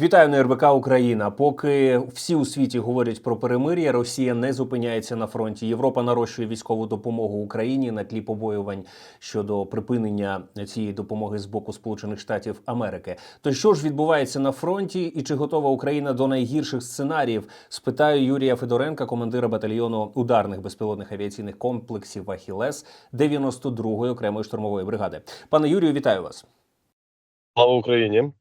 Вітаю на РБК Україна. Поки всі у світі говорять про перемир'я, Росія не зупиняється на фронті. Європа нарощує військову допомогу Україні на тлі побоювань щодо припинення цієї допомоги з боку Сполучених Штатів Америки. То що ж відбувається на фронті, і чи готова Україна до найгірших сценаріїв? Спитаю Юрія Федоренка, командира батальйону ударних безпілотних авіаційних комплексів Ахілес 92-ї окремої штурмової бригади. Пане Юрію, вітаю вас. Слава Україні!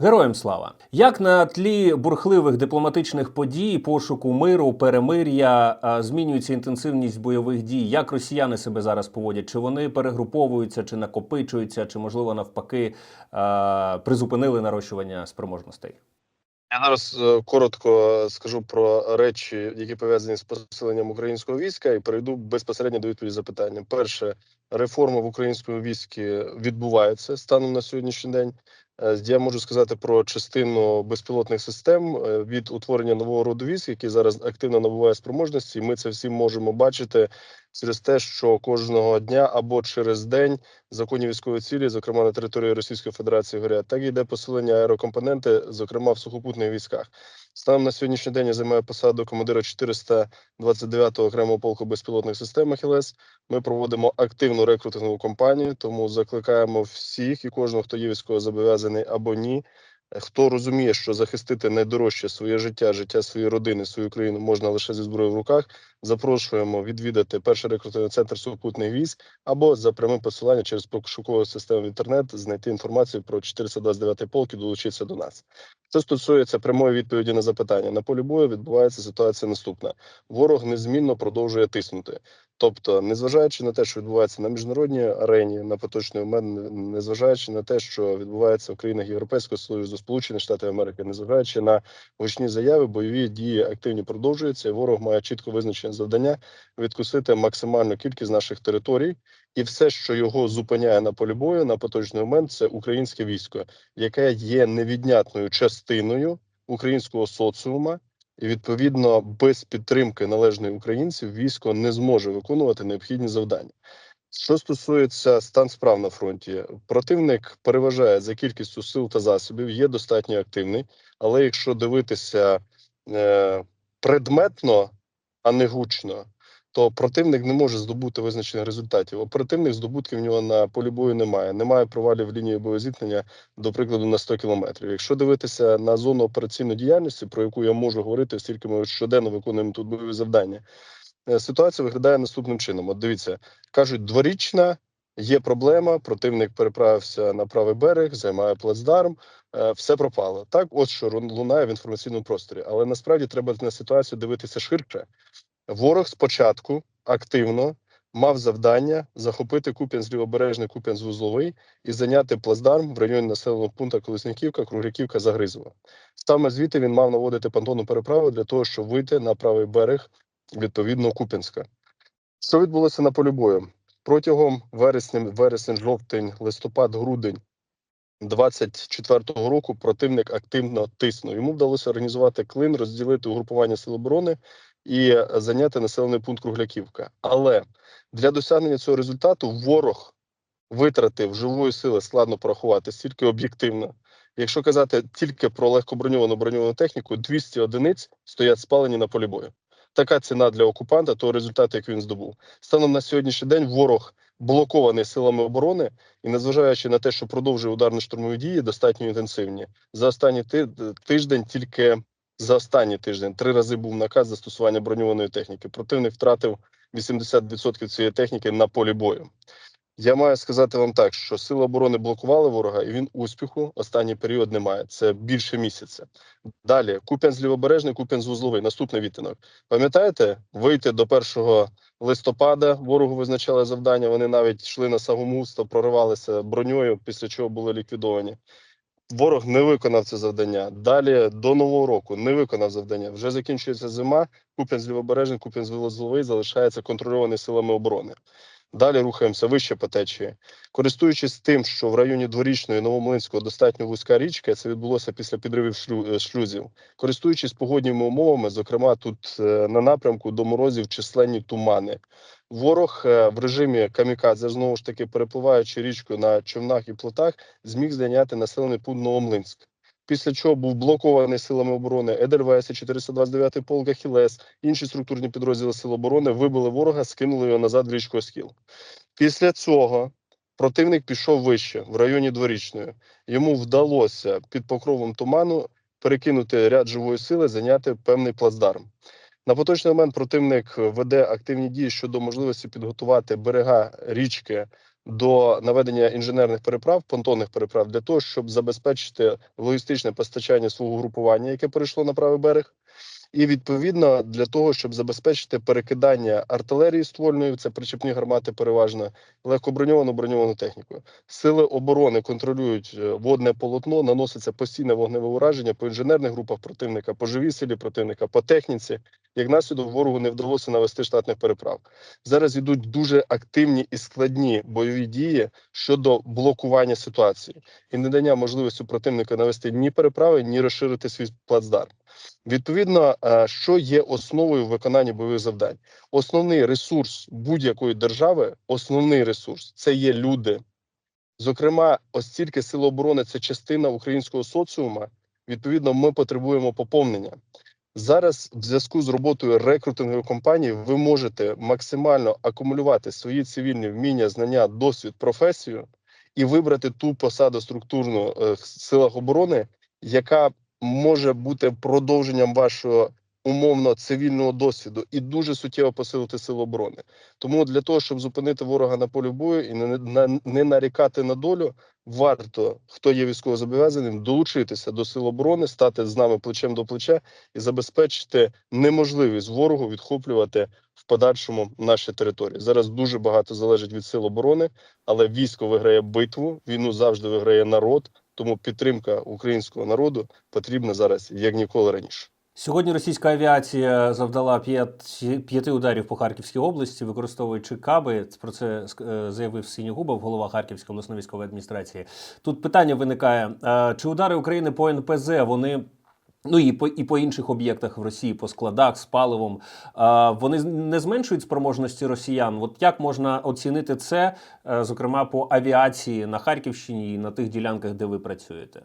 Героям слава! Як на тлі бурхливих дипломатичних подій, пошуку миру, перемир'я змінюється інтенсивність бойових дій? Як росіяни себе зараз поводять? Чи вони перегруповуються, чи накопичуються, чи можливо навпаки призупинили нарощування спроможностей? Я зараз е, коротко скажу про речі, які пов'язані з посиленням українського війська, і перейду безпосередньо до відповіді запитання. Перше, реформа в українському війську відбувається станом на сьогоднішній день. Е, Я можу сказати про частину безпілотних систем е, від утворення нового роду військ, які зараз активно набуває спроможності. Ми це всі можемо бачити через те, що кожного дня або через день законні військової цілі, зокрема на території Російської Федерації, горять. Так і йде посилення аерокомпоненти, зокрема в сухопутних військах. Станом на сьогоднішній день я займаю посаду командира 429-го окремого полку безпілотних систем «Ахілес». Ми проводимо активну рекрутингову кампанію, тому закликаємо всіх і кожного, хто є військовозобов'язаний або ні. Хто розуміє, що захистити найдорожче своє життя, життя своєї родини, свою країну можна лише зі зброєю в руках. Запрошуємо відвідати перший рекрутинговий центр сухопутних військ або за прямим посиланням через пошукову систему в інтернет знайти інформацію про 429 полк і долучитися до нас. Це стосується прямої відповіді на запитання. На полі бою відбувається ситуація наступна: ворог незмінно продовжує тиснути. Тобто, незважаючи на те, що відбувається на міжнародній арені, на поточний момент, незважаючи на те, що відбувається в країнах Європейського Союзу, Сполучених Штатів Америки, незважаючи на гучні заяви, бойові дії активні продовжуються. і Ворог має чітко визначене завдання відкусити максимальну кількість наших територій, і все, що його зупиняє на полі бою на поточний момент, це українське військо, яке є невіднятною частиною українського соціума. І відповідно без підтримки належної українців військо не зможе виконувати необхідні завдання. Що стосується стан справ на фронті, противник переважає за кількістю сил та засобів, є достатньо активний. Але якщо дивитися е, предметно, а не гучно, то противник не може здобути визначених результатів. Оперативних здобутків в нього на полі бою немає. Немає провалів лінії боєзіткнення, до прикладу, на 100 кілометрів. Якщо дивитися на зону операційної діяльності, про яку я можу говорити, оскільки ми щоденно виконуємо тут бойові завдання, е, ситуація виглядає наступним чином. От дивіться, кажуть, дворічна. Є проблема, противник переправився на правий берег, займає плацдарм, е, все пропало. Так, от що лунає в інформаційному просторі. Але насправді треба на ситуацію дивитися ширше. Ворог спочатку активно мав завдання захопити Куп'янськ лівобережний Куп'янськ вузловий і зайняти плацдарм в районі населеного пункту Колесняківка, Кругляківка, Загризово. Саме звідти він мав наводити понтонну переправу для того, щоб вийти на правий берег відповідно Куп'янська. Що відбулося на полі бою? Протягом вересня, вересень, жовтень, листопад, грудень 24-го року противник активно тиснув. Йому вдалося організувати клин, розділити угрупування сил оборони і е, зайняти населений пункт Кругляківка. Але для досягнення цього результату ворог витратив живої сили, складно порахувати стільки об'єктивно. Якщо казати тільки про легкоброньовану броньовану техніку, 200 одиниць стоять спалені на полі бою. Така ціна для окупанта, того результату, який він здобув. Станом на сьогоднішній день ворог блокований силами оборони, і незважаючи на те, що продовжує ударно-штурмові дії, достатньо інтенсивні. За останній ти- тиждень тільки за останній тиждень три рази був наказ застосування броньованої техніки. Противник втратив 80% цієї техніки на полі бою. Я маю сказати вам так, що сили оборони блокували ворога, і він успіху останній період не має. Це більше місяця. Далі Куп'янськ лівобережний, Куп'янськ вузловий. Наступний відтинок. Пам'ятаєте, вийти до 1 листопада ворогу визначали завдання. Вони навіть йшли на Сагомусто, проривалися броньою, після чого були ліквідовані. Ворог не виконав це завдання. Далі до нового року не виконав завдання. Вже закінчується зима. Куп'янськ лівобережний, Куп'янськ вузловий залишається контрольований силами оборони. Далі рухаємося вище по течії. Користуючись тим, що в районі дворічної Новомлинського достатньо вузька річка, це відбулося після підривів е, шлюзів. Користуючись погодніми умовами, зокрема тут е, на напрямку до морозів численні тумани. Ворог е, в режимі камікадзе, знову ж таки перепливаючи річку на човнах і плотах, зміг зайняти населений пункт Новомлинськ. Після чого був блокований силами оборони Едельвейс, 429 полк Ахілес, інші структурні підрозділи Сил оборони вибили ворога, скинули його назад в річку Оскіл. Після цього противник пішов вище в районі дворічної. Йому вдалося під покровом туману перекинути ряд живої сили, зайняти певний плацдарм. На поточний момент противник веде активні дії щодо можливості підготувати берега річки до наведення інженерних переправ, понтонних переправ для того, щоб забезпечити логістичне постачання свого групування, яке перейшло на правий берег. І відповідно для того, щоб забезпечити перекидання артилерії ствольної, це причепні гармати, переважно легкоброньовану броньовану техніку. Сили оборони контролюють е, водне полотно, наноситься постійне вогневе ураження по інженерних групах противника, по живій силі противника, по техніці. Як наслідок ворогу не вдалося навести штатних переправ. Зараз йдуть дуже активні і складні бойові дії щодо блокування ситуації і надання можливості противника навести ні переправи, ні розширити свій плацдарм. Відповідно, е, що є основою в виконанні бойових завдань? Основний ресурс будь-якої держави, основний ресурс це є люди. Зокрема, ось тільки сили оборони це частина українського соціума. Відповідно, ми потребуємо поповнення. Зараз, в зв'язку з роботою рекрутингової компанії, ви можете максимально акумулювати свої цивільні вміння, знання, досвід, професію і вибрати ту посаду структурну е, в силах оборони, яка може бути продовженням вашого умовно цивільного досвіду і дуже суттєво посилити сили оборони. Тому для того, щоб зупинити ворога на полі бою і не, не нарікати на долю, варто, хто є військовозобов'язаним, долучитися до сил оборони, стати з нами плечем до плеча і забезпечити неможливість ворогу відхоплювати в подальшому наші території. Зараз дуже багато залежить від сил оборони, але військо виграє битву. Війну завжди виграє народ. Тому підтримка українського народу потрібна зараз як ніколи раніше. Сьогодні російська авіація завдала п'яти ударів по Харківській області, використовуючи каби. Про це е, заявив Синігубов, голова Харківської обласної військової адміністрації. Тут питання виникає: е, чи удари України по НПЗ вони. Ну і по і по інших об'єктах в Росії, по складах з паливом, е, вони не зменшують спроможності росіян. От як можна оцінити це, е, зокрема по авіації на Харківщині і на тих ділянках, де ви працюєте?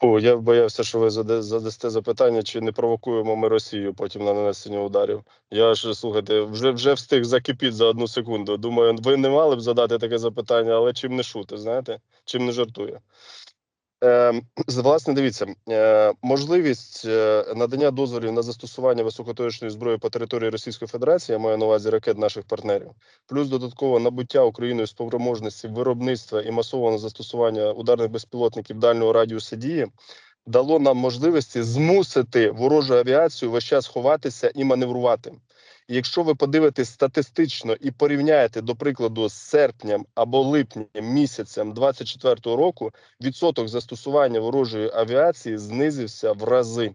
О, я боявся, що ви задасте запитання, чи не провокуємо ми Росію потім на нанесення ударів. Я ж слухайте, вже вже встиг закипіти за одну секунду. Думаю, ви не мали б задати таке запитання, але чим не шути, знаєте, чим не жартує. Е, власне, дивіться, е, можливість е, надання дозволів на застосування високоточної зброї по території Російської Федерації, я маю на увазі ракет наших партнерів, плюс додатково набуття Україною спроможності виробництва і масового застосування ударних безпілотників дальнього радіусу дії дало нам можливості змусити ворожу авіацію весь час ховатися і маневрувати. Якщо ви подивитесь статистично і порівняєте, до прикладу, з серпнем або липнем місяцем 24-го року, відсоток застосування ворожої авіації знизився в рази.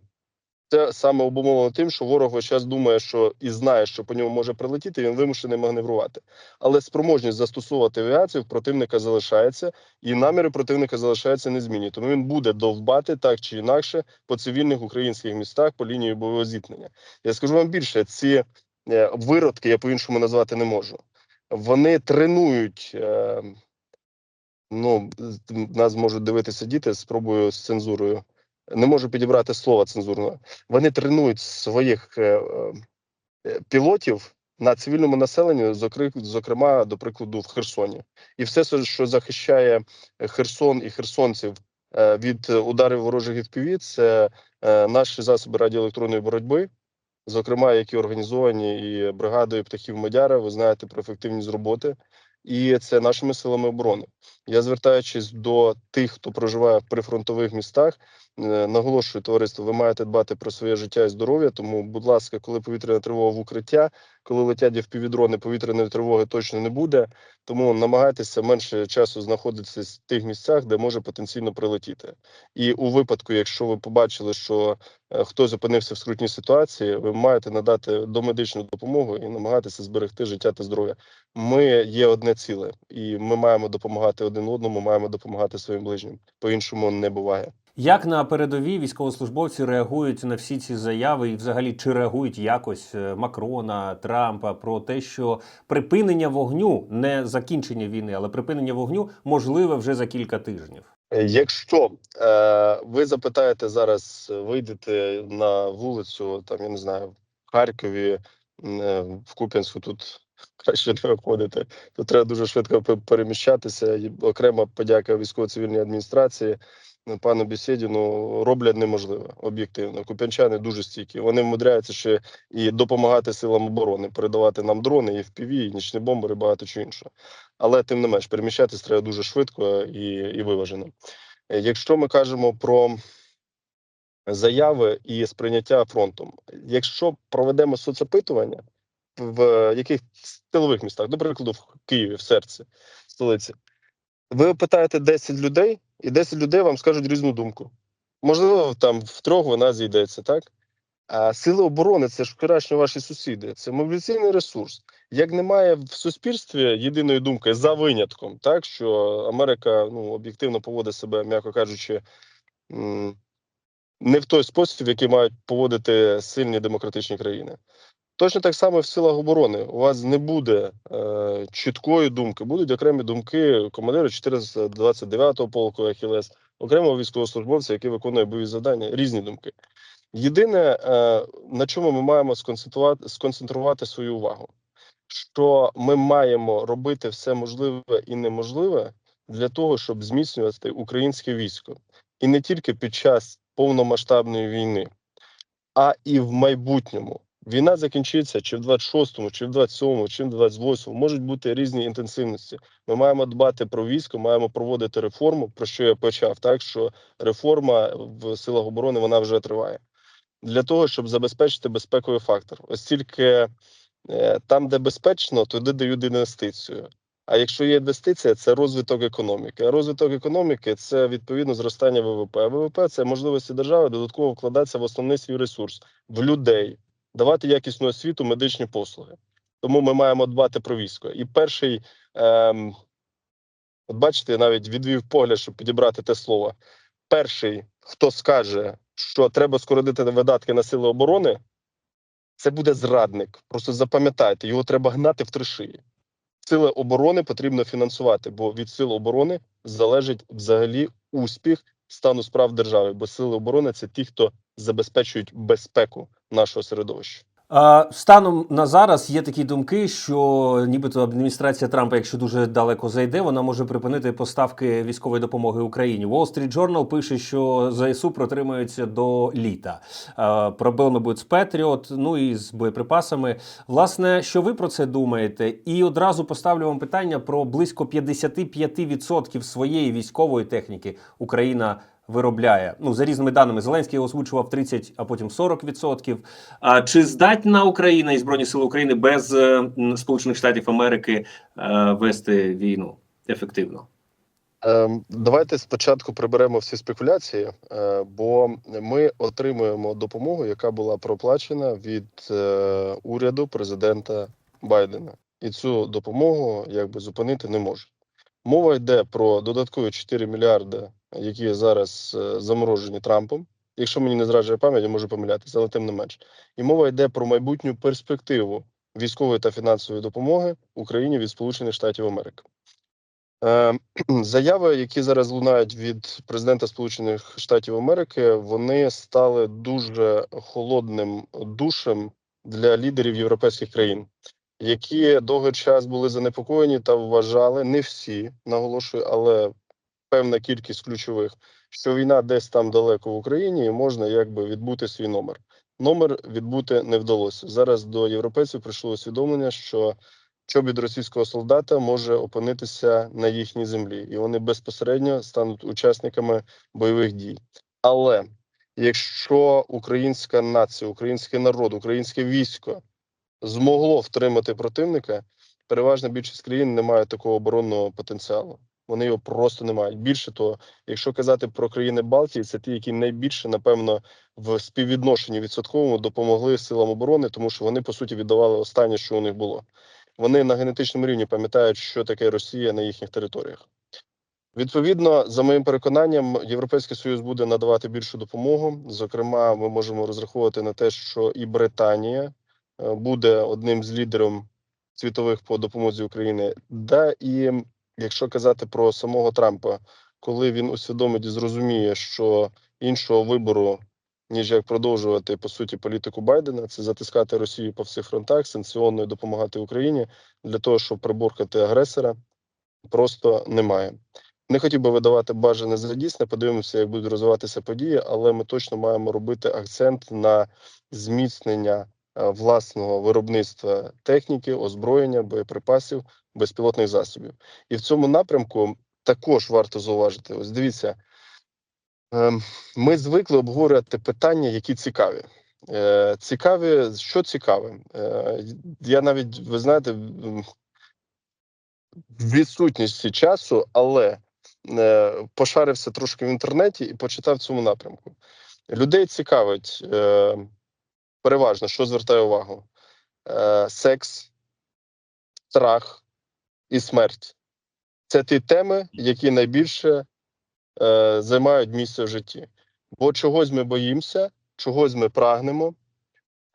Це саме обумовлено тим, що ворог весь час думає, що і знає, що по ньому може прилетіти, він вимушений маневрувати. Але спроможність застосовувати авіацію в противника залишається, і наміри противника залишаються незмінні. Тому він буде довбати так чи інакше по цивільних українських містах по лінії бойового зіткнення. Я скажу вам більше, ці виродки я по-іншому назвати не можу. Вони тренують. Е, ну, нас можуть дивитися діти, спробую з цензурою. Не можу підібрати слова цензурного. Вони тренують своїх е, е, пілотів на цивільному населенні, зокрема, до прикладу, в Херсоні. І все, що захищає Херсон і херсонців е, від ударів ворожих FPV, це е, наші засоби радіоелектронної боротьби, зокрема, які організовані і бригадою птахів Мадяра. Ви знаєте про ефективність роботи, і це нашими силами оборони. Я звертаючись до тих, хто проживає в прифронтових містах, е, наголошую товариство, ви маєте дбати про своє життя і здоров'я. Тому, будь ласка, коли повітряна тривога в укриття, коли летять впівдрони, повітряної тривоги точно не буде. Тому намагайтеся менше часу знаходитися в тих місцях, де може потенційно прилетіти. І у випадку, якщо ви побачили, що е, хтось опинився в скрутній ситуації, ви маєте надати домедичну допомогу і намагатися зберегти життя та здоров'я. Ми є одне ціле, і ми маємо допомагати один одному, маємо допомагати своїм ближнім. По іншому не буває. Як на передовій військовослужбовці реагують на всі ці заяви, і взагалі чи реагують якось е, Макрона, Трампа про те, що припинення вогню не закінчення війни, але припинення вогню можливе вже за кілька тижнів? Е, Якщо е, ви запитаєте зараз, вийдете на вулицю, там я не знаю, в Харкові, е, в Куп'янську, тут краще не виходити, то треба дуже швидко пе- переміщатися. І окрема подяка військово-цивільній адміністрації. е, Пану Бесєдіну роблять неможливе об'єктивно. Куп'янчани дуже стійкі. Вони вмудряються ще і допомагати силам оборони, передавати нам дрони, і FPV, і нічні бомбери, і багато чого іншого. Але тим не менш, переміщатись треба дуже швидко і, і виважено. Е, Якщо ми кажемо про заяви і сприйняття фронтом, якщо проведемо соцопитування в яких тилових містах, до прикладу, в Києві, в серці столиці, ви питаєте 10 людей, і 10 людей вам скажуть різну думку. Можливо, там в трьох вона зійдеться, так? А сили оборони це ж вчорашні ваші сусіди, це мобілізаційний ресурс. Як немає в суспільстві єдиної думки за винятком, так що Америка ну об'єктивно поводить себе, м'яко кажучи, не в той спосіб, в який мають поводити сильні демократичні країни. Точно так само в силах оборони. У вас не буде е, чіткої думки, будуть окремі думки командира 429-го полку Ахілес, окремого військовослужбовця, який виконує бойові завдання, різні думки. Єдине, е, на чому ми маємо сконцентрувати, сконцентрувати свою увагу, що ми маємо робити все можливе і неможливе для того, щоб зміцнювати українське військо, і не тільки під час повномасштабної війни, а і в майбутньому. Війна закінчиться чи в 26-му, чи в 27-му, чи в 28-му. Можуть бути різні інтенсивності. Ми маємо дбати про військо, маємо проводити реформу, про що я почав. Так що реформа в силах оборони вона вже триває для того, щоб забезпечити безпековий фактор. Ось тільки е, там, де безпечно, туди дають інвестицію. А якщо є інвестиція, це розвиток економіки. А розвиток економіки це відповідно зростання ВВП. А ВВП це можливості держави додатково вкладатися в основний свій ресурс в людей, давати якісну освіту, медичні послуги. Тому ми маємо дбати про військо. І перший, ем, от бачите, я навіть відвів погляд, щоб підібрати те слово. Перший, хто скаже, що треба скоротити видатки на сили оборони, це буде зрадник. Просто запам'ятайте, його треба гнати в три шиї. Сили оборони потрібно фінансувати, бо від сил оборони залежить взагалі успіх стану справ держави. Бо сили оборони це ті, хто забезпечують безпеку нашого середовища. Станом на зараз є такі думки, що нібито адміністрація Трампа, якщо дуже далеко зайде, вона може припинити поставки військової допомоги Україні. Wall Street Journal пише, що ЗСУ протримаються до літа. Проблеми будуть з Петріот, ну і з боєприпасами. Власне, що ви про це думаєте? І одразу поставлю вам питання про близько 55% своєї військової техніки Україна виробляє. Ну за різними даними, Зеленський озвучував 30, а потім 40%. А чи здатна Україна і Збройні Сили України без е, Сполучених Штатів Америки е, вести війну ефективно? Ем, Давайте спочатку приберемо всі спекуляції, е, бо ми отримуємо допомогу, яка була проплачена від уряду президента Байдена, і цю допомогу якби зупинити не може. Мова йде про додаткові 4 мільярди, які зараз е, заморожені Трампом. Якщо мені не зраджує пам'ять, я можу помилятися, але тим не менш. І мова йде про майбутню перспективу військової та фінансової допомоги Україні від Сполучених Штатів Америки. Е, Заяви, які зараз лунають від президента Сполучених Штатів Америки, вони стали дуже холодним душем для лідерів європейських країн, які довгий час були занепокоєні та вважали не всі, наголошую, але певна кількість ключових, що війна десь там далеко в Україні, і можна якби відбути свій номер. Номер відбути не вдалося. Зараз до європейців прийшло усвідомлення, що чобіт російського солдата може опинитися на їхній землі, і вони безпосередньо стануть учасниками бойових дій. Але якщо українська нація, український народ, українське військо змогло втримати противника, переважна більшість країн не має такого оборонного потенціалу. Вони його просто не мають. Більше того, якщо казати про країни Балтії, це ті, які найбільше, напевно, в співвідношенні відсотковому допомогли силам оборони, тому що вони по суті віддавали останнє, що у них було. Вони на генетичному рівні пам'ятають, що таке Росія на їхніх територіях. Відповідно, за моїм переконанням, Європейський Союз буде надавати більшу допомогу. Зокрема, ми можемо розраховувати на те, що і Британія е, буде одним з лідерів світових по допомозі Україні. Да і якщо казати про самого Трампа, коли він усвідомить і зрозуміє, що іншого вибору, ніж як продовжувати по суті політику Байдена, це затискати Росію по всіх фронтах, санкціонно допомагати Україні для того, щоб приборкати агресора, просто немає. Не хотів би видавати бажане за дійсне. Подивимося, як будуть розвиватися події, але ми точно маємо робити акцент на зміцнення е, власного виробництва техніки, озброєння, боєприпасів, безпілотних засобів. І в цьому напрямку також варто зауважити. Ось дивіться, ем, ми звикли обговорювати питання, які цікаві. Е, Цікаві, що цікаве? Е, Я навіть, ви знаєте, в відсутності часу, але е, пошарився трошки в інтернеті і почитав цьому напрямку. Людей цікавить переважно, що звертає увагу: секс, страх і смерть. Це ті теми, які найбільше е, займають місце в житті. Бо чогось ми боїмося, чогось ми прагнемо,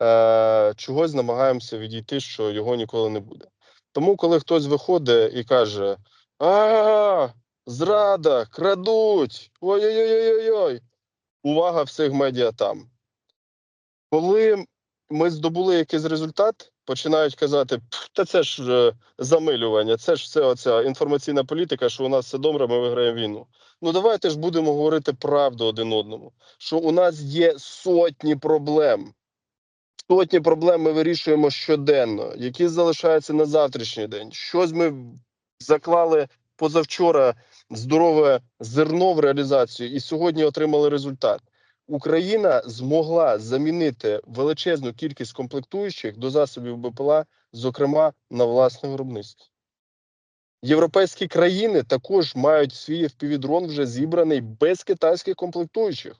е, чогось намагаємося відійти, що його ніколи не буде. Тому, коли хтось виходить і каже: А, зрада, крадуть, ой-ой-ой-ой-ой, увага всіх медіа там. Коли ми здобули якийсь результат, починають казати: «Пф, та це ж е, замилювання, це ж все оця інформаційна політика, що у нас все добре, ми виграємо війну. Ну давайте ж будемо говорити правду один одному, що у нас є сотні проблем. Сотні проблем ми вирішуємо щоденно, які залишаються на завтрашній день. Щось ми заклали позавчора здорове зерно в реалізацію, і сьогодні отримали результат. Україна змогла замінити величезну кількість комплектуючих до засобів БПЛА, зокрема на власне виробництво. Європейські країни також мають свій FPV-дрон вже зібраний без китайських комплектуючих.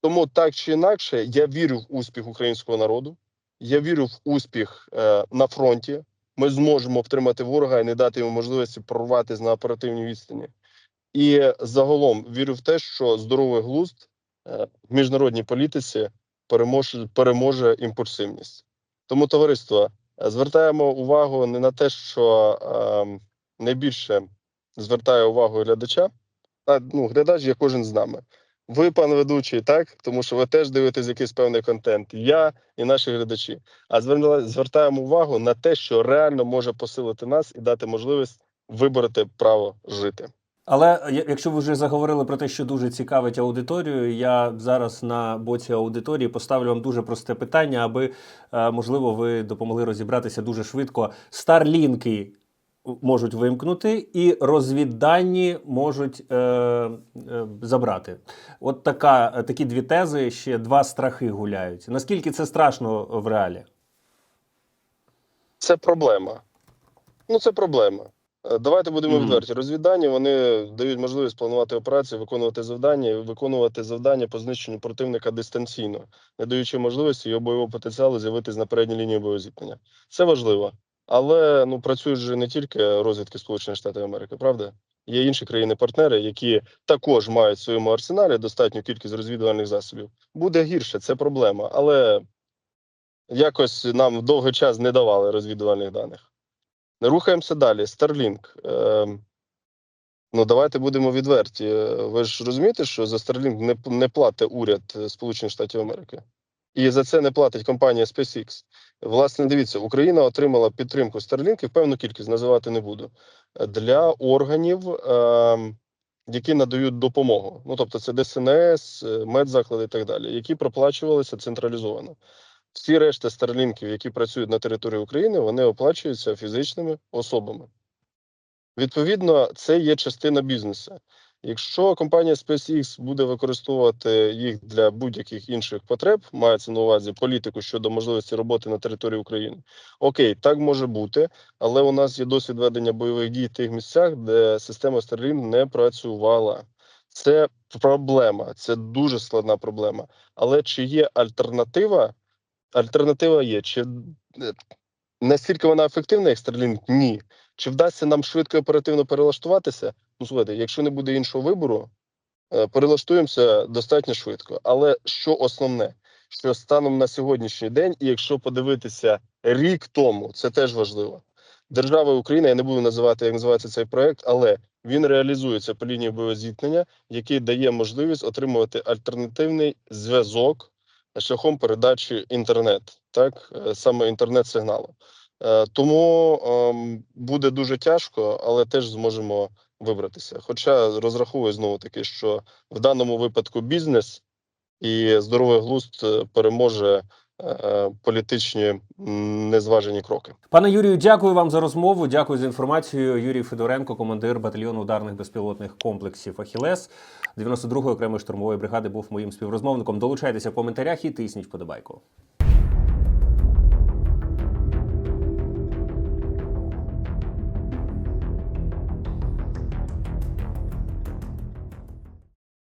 Тому так чи інакше, я вірю в успіх українського народу. Я вірю в успіх е, на фронті. Ми зможемо втримати ворога і не дати йому можливості прорватися на оперативній відстані. І загалом вірю в те, що здоровий глузд в міжнародній політиці переможе, переможе імпульсивність. Тому, товариство, е, звертаємо увагу не на те, що е, найбільше звертає увагу глядача, а ну, глядач є кожен з нами. Ви, пан ведучий, так тому що ви теж дивитесь якийсь певний контент. Я і наші глядачі. А звертаємо увагу на те, що реально може посилити нас і дати можливість вибороти право жити. Але якщо ви вже заговорили про те, що дуже цікавить аудиторію, я зараз на боці аудиторії поставлю вам дуже просте питання, аби е, можливо ви допомогли розібратися дуже швидко. Старлінки можуть вимкнути, і розвіддані можуть е, е, забрати. От така, такі дві тези, ще два страхи гуляють. Наскільки це страшно в реалі? Це проблема. Ну, це проблема. Е, Давайте будемо Мгм. відверті. Розвіддані вони дають можливість планувати операції, виконувати завдання, виконувати завдання по знищенню противника дистанційно, не даючи можливості його бойового потенціалу з'явитись на передній лінії боєзіткнення. Це важливо. Але ну працюють же не тільки розвідки Сполучених Штатів Америки, правда? Є інші країни-партнери, які також мають в своєму арсеналі достатню кількість розвідувальних засобів. Буде гірше, це проблема, але якось нам довгий час не давали розвідувальних даних. Рухаємося далі. Starlink. Е, ну, давайте будемо відверті. Ви ж розумієте, що за Starlink не, не платить уряд е, Сполучених Штатів Америки. І за це не платить компанія SpaceX. Власне, дивіться, Україна отримала підтримку Starlink, і певну кількість називати не буду, для органів, е, які надають допомогу. Ну, тобто, це ДСНС, е, медзаклади і так далі, які проплачувалися централізовано. Всі решта старлінків, які працюють на території України, вони оплачуються фізичними особами. Відповідно, це є частина бізнесу. Якщо компанія SpaceX буде використовувати їх для будь-яких інших потреб, мається на увазі політику щодо можливості роботи на території України. Окей, так може бути, але у нас є досвід ведення бойових дій в тих місцях, де система Starlink не працювала. Це проблема, це дуже складна проблема. Але чи є альтернатива? Альтернатива є. Чи е, настільки вона ефективна, як Starlink? Ні. Чи вдасться нам швидко і оперативно перелаштуватися? Ну, слухайте, якщо не буде іншого вибору, е, перелаштуємося достатньо швидко. Але що основне, що станом на сьогоднішній день, і якщо подивитися рік тому, це теж важливо. Держава Україна, я не буду називати, як називається цей проект, але він реалізується по лінії бойового зіткнення, який дає можливість отримувати альтернативний зв'язок шляхом передачі інтернет, так е, саме інтернет-сигналу. Е, Тому ем, буде дуже тяжко, але теж зможемо вибратися. Хоча розраховую знову таки, що в даному випадку бізнес і здоровий глузд е, переможе політичні незважені кроки. Пане Юрію, дякую вам за розмову. Дякую за інформацію. Юрій Федоренко, командир батальйону ударних безпілотних комплексів Ахілес 92-ї окремої штурмової бригади, був моїм співрозмовником. Долучайтеся в коментарях і тисніть вподобайку.